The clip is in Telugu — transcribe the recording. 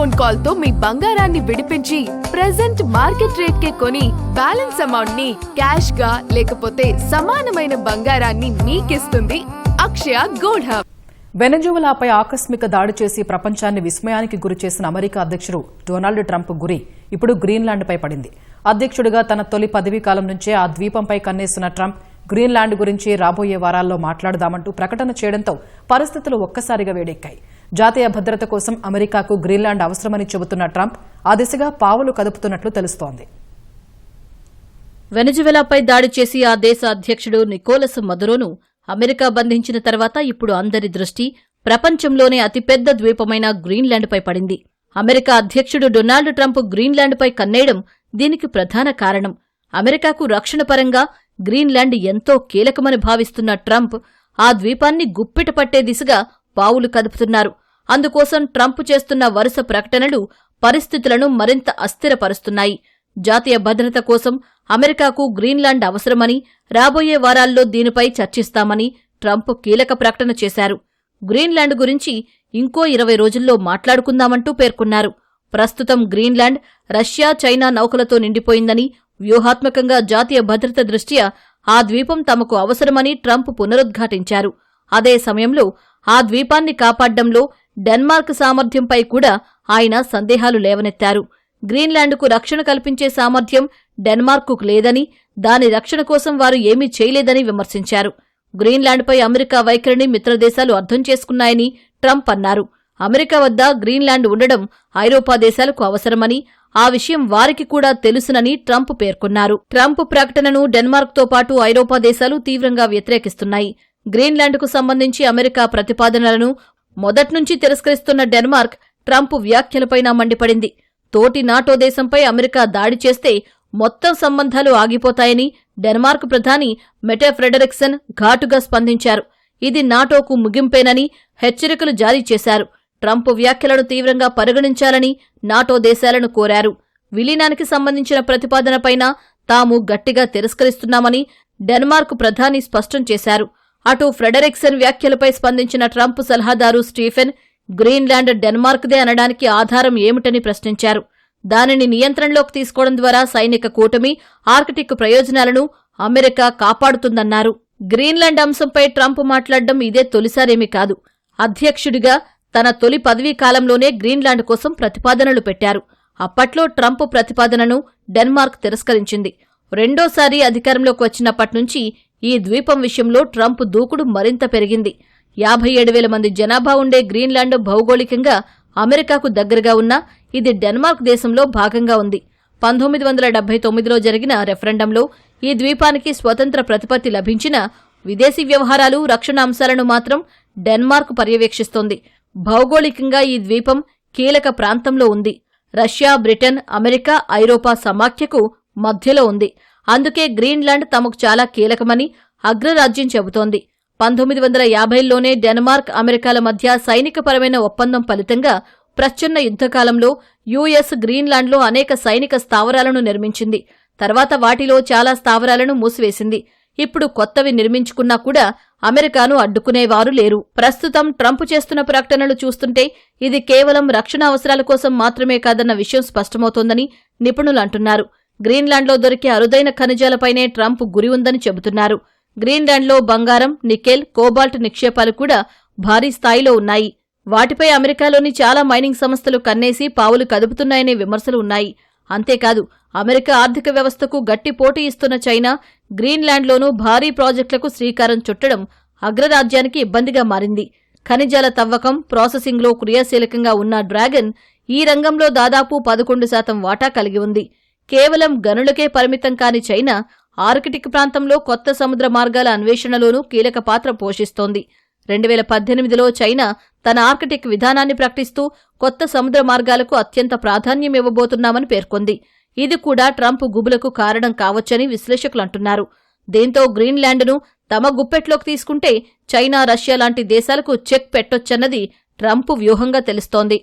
ఫోన్ కాల్తో మీ బంగారాన్ని విడిపించి ప్రెసెంట్ మార్కెట్ రేట్ కే కొని బ్యాలెన్స్ అమౌంట్ని క్యాష్గా లేకపోతే సమానమైన బంగారాన్ని మీకిస్తుంది అక్షయ గోల్డ్ హబ్ వెనజువలాపై ఆకస్మిక దాడి చేసి ప్రపంచాన్ని విస్మయానికి గురి చేసిన అమెరికా అధ్యక్షుడు డొనాల్డ్ ట్రంప్ గురి ఇప్పుడు గ్రీన్లాండ్పై పడింది. అధ్యక్షుడిగా తన తొలి పదవీ కాలం నుంచే ఆ ద్వీపంపై కన్నేసిన ట్రంప్ గ్రీన్లాండ్ గురించి రాబోయే వారాల్లో మాట్లాడదామంటూ ప్రకటన చేయడంతో పరిస్థితులు ఒక్కసారిగా వేడెక్కాయి. జాతీయ భద్రత కోసం అమెరికాకు గ్రీన్లాండ్ అవసరమని చెబుతున్న ట్రంప్ ఆ దిశగా పావులు కదుపుతున్నట్లు తెలుస్తోంది. వెనజువెలాపై దాడి చేసి ఆ దేశ అధ్యక్షుడు నికోలస్ మదురోను అమెరికా బంధించిన తర్వాత ఇప్పుడు అందరి దృష్టి ప్రపంచంలోనే అతిపెద్ద ద్వీపమైన గ్రీన్లాండ్పై పడింది. అమెరికా అధ్యక్షుడు డొనాల్డ్ ట్రంప్ గ్రీన్లాండ్పై కన్నేయడం దీనికి ప్రధాన కారణం. అమెరికాకు రక్షణ పరంగా గ్రీన్లాండ్ ఎంతో కీలకమని భావిస్తున్న ట్రంప్ ఆ ద్వీపాన్ని గుప్పిట పట్టే దిశగా పావులు కదుపుతున్నారు. అందుకోసం ట్రంప్ చేస్తున్న వరుస ప్రకటనలు పరిస్థితులను మరింత అస్థిరపరుస్తున్నాయి. జాతీయ భద్రత కోసం అమెరికాకు గ్రీన్లాండ్ అవసరమని రాబోయే వారాల్లో దీనిపై చర్చిస్తామని ట్రంప్ కీలక ప్రకటన చేశారు. గ్రీన్లాండ్ గురించి ఇంకో ఇరవై రోజుల్లో మాట్లాడుకుందామంటూ పేర్కొన్నారు. ప్రస్తుతం గ్రీన్లాండ్ రష్యా చైనా నౌకలతో నిండిపోయిందని వ్యూహాత్మకంగా జాతీయ భద్రత దృష్ట్యా ఆ ద్వీపం తమకు అవసరమని ట్రంప్ పునరుద్ఘాటించారు. అదే సమయంలో ఆ ద్వీపాన్ని కాపాడ్డంలో డెన్మార్క్ సామర్థ్యంపై కూడా ఆయన సందేహాలు లేవనెత్తారు. గ్రీన్లాండ్కు రక్షణ కల్పించే సామర్థ్యం డెన్మార్క్కు లేదని దాని రక్షణ కోసం వారు ఏమీ చేయలేదని విమర్శించారు. గ్రీన్లాండ్పై అమెరికా వైఖరిని మిత్రదేశాలు అర్థం చేసుకున్నాయని ట్రంప్ అన్నారు. అమెరికా వద్ద గ్రీన్లాండ్ ఉండడం ఐరోపా దేశాలకు అవసరమని ఆ విషయం వారికి కూడా తెలుసునని ట్రంప్ పేర్కొన్నారు. ట్రంప్ ప్రకటనను డెన్మార్క్తో పాటు ఐరోపా దేశాలు తీవ్రంగా వ్యతిరేకిస్తున్నాయి. గ్రీన్లాండ్కు సంబంధించి అమెరికా ప్రతిపాదనలను మొదట్నుంచి తిరస్కరిస్తున్న డెన్మార్క్ ట్రంప్ వ్యాఖ్యలపైన మండిపడింది. తోటి నాటో దేశంపై అమెరికా దాడి చేస్తే మొత్తం సంబంధాలు ఆగిపోతాయని డెన్మార్క్ ప్రధాని మెటే ఫ్రెడరిక్సన్ ఘాటుగా స్పందించారు. ఇది నాటోకు ముగింపేనని హెచ్చరికలు జారీ చేశారు. ట్రంప్ వ్యాఖ్యలను తీవ్రంగా పరిగణించాలని నాటో దేశాలను కోరారు. విలీనానికి సంబంధించిన ప్రతిపాదనపైన తాము గట్టిగా తిరస్కరిస్తున్నామని డెన్మార్క్ ప్రధాని స్పష్టం చేశారు. అటు ఫ్రెడరిక్సన్ వ్యాఖ్యలపై స్పందించిన ట్రంప్ సలహాదారు స్టీఫెన్ గ్రీన్లాండ్ డెన్మార్క్దే అనడానికి ఆధారం ఏమిటని ప్రశ్నించారు. దానిని నియంత్రణలోకి తీసుకోవడం ద్వారా సైనిక కూటమి ఆర్కిటిక్ ప్రయోజనాలను అమెరికా కాపాడుతుందన్నారు. గ్రీన్లాండ్ అంశంపై ట్రంప్ మాట్లాడడం ఇదే తొలిసారేమీ కాదు. అధ్యక్షుడిగా తన తొలి పదవీ కాలంలోనే గ్రీన్లాండ్ కోసం ప్రతిపాదనలు పెట్టారు. అప్పట్లో ట్రంప్ ప్రతిపాదనను డెన్మార్క్ తిరస్కరించింది. రెండోసారి అధికారంలోకి వచ్చినప్పటి నుంచి ఈ ద్వీపం విషయంలో ట్రంప్ దూకుడు మరింత పెరిగింది. యాభై ఏడు వేల మంది జనాభా ఉండే గ్రీన్లాండ్ భౌగోళికంగా అమెరికాకు దగ్గరగా ఉన్నా ఇది డెన్మార్క్ దేశంలో భాగంగా ఉంది. పంతొమ్మిది వందల డెబ్బై తొమ్మిదిలో జరిగిన రెఫరెండంలో ఈ ద్వీపానికి స్వతంత్ర ప్రతిపత్తి లభించిన విదేశీ వ్యవహారాలు రక్షణ అంశాలను మాత్రం డెన్మార్క్ పర్యవేక్షిస్తోంది. భౌగోళికంగా ఈ ద్వీపం కీలక ప్రాంతంలో ఉంది. రష్యా బ్రిటన్ అమెరికా ఐరోపా సమాఖ్యకు మధ్యలో ఉంది. అందుకే గ్రీన్లాండ్ తమకు చాలా కీలకమని అగ్రరాజ్యం చెబుతోంది. పంతొమ్మిది వందల యాభైలోనే డెన్మార్క్ అమెరికాల మధ్య సైనికపరమైన ఒప్పందం ఫలితంగా ప్రచ్ఛన్న యుద్ధకాలంలో యుఎస్ గ్రీన్లాండ్లో అనేక సైనిక స్థావరాలను నిర్మించింది. తర్వాత వాటిలో చాలా స్థావరాలను మూసివేసింది. ఇప్పుడు కొత్తవి నిర్మించుకున్నా కూడా అమెరికాను అడ్డుకునేవారు లేరు. ప్రస్తుతం ట్రంప్ చేస్తున్న ప్రకటనలు చూస్తుంటే ఇది కేవలం రక్షణ అవసరాల కోసం మాత్రమే కాదన్న విషయం స్పష్టమవుతోందని నిపుణులు అంటున్నారు. గ్రీన్లాండ్లో దొరికే అరుదైన ఖనిజాలపైనే ట్రంప్ గురి ఉందని చెబుతున్నారు. గ్రీన్లాండ్లో బంగారం నికెల్ కోబాల్ట్ నిక్షేపాలు కూడా భారీ స్థాయిలో ఉన్నాయి. వాటిపై అమెరికాలోని చాలా మైనింగ్ సంస్థలు కన్నేసి పావులు కదుపుతున్నాయనే విమర్శలు ఉన్నాయి. అంతేకాదు అమెరికా ఆర్థిక వ్యవస్థకు గట్టి పోటీ ఇస్తున్న చైనా గ్రీన్లాండ్లోనూ భారీ ప్రాజెక్టులకు శ్రీకారం చుట్టడం అగ్రరాజ్యానికి ఇబ్బందిగా మారింది. ఖనిజాల తవ్వకం ప్రాసెసింగ్లో క్రియాశీలకంగా ఉన్న డ్రాగన్ ఈ రంగంలో దాదాపు పదకొండు శాతం వాటా కలిగి ఉంది. కేవలం గనులకే పరిమితం కాని చైనా ఆర్కిటిక్ ప్రాంతంలో కొత్త సముద్ర మార్గాల అన్వేషణలోనూ కీలక పాత్ర పోషిస్తోంది. రెండు వేల పద్దెనిమిదిలో చైనా తన ఆర్కిటిక్ విధానాన్ని ప్రకటిస్తూ కొత్త సముద్ర మార్గాలకు అత్యంత ప్రాధాన్యం ఇవ్వబోతున్నామని పేర్కొంది. ఇది కూడా ట్రంప్ గుబులకు కారణం కావచ్చని విశ్లేషకులు అంటున్నారు. దీంతో గ్రీన్లాండ్ను తమ గుప్పెట్లోకి తీసుకుంటే చైనా రష్యా లాంటి దేశాలకు చెక్ పెట్టొచ్చన్నది ట్రంప్ వ్యూహంగా తెలుస్తోంది.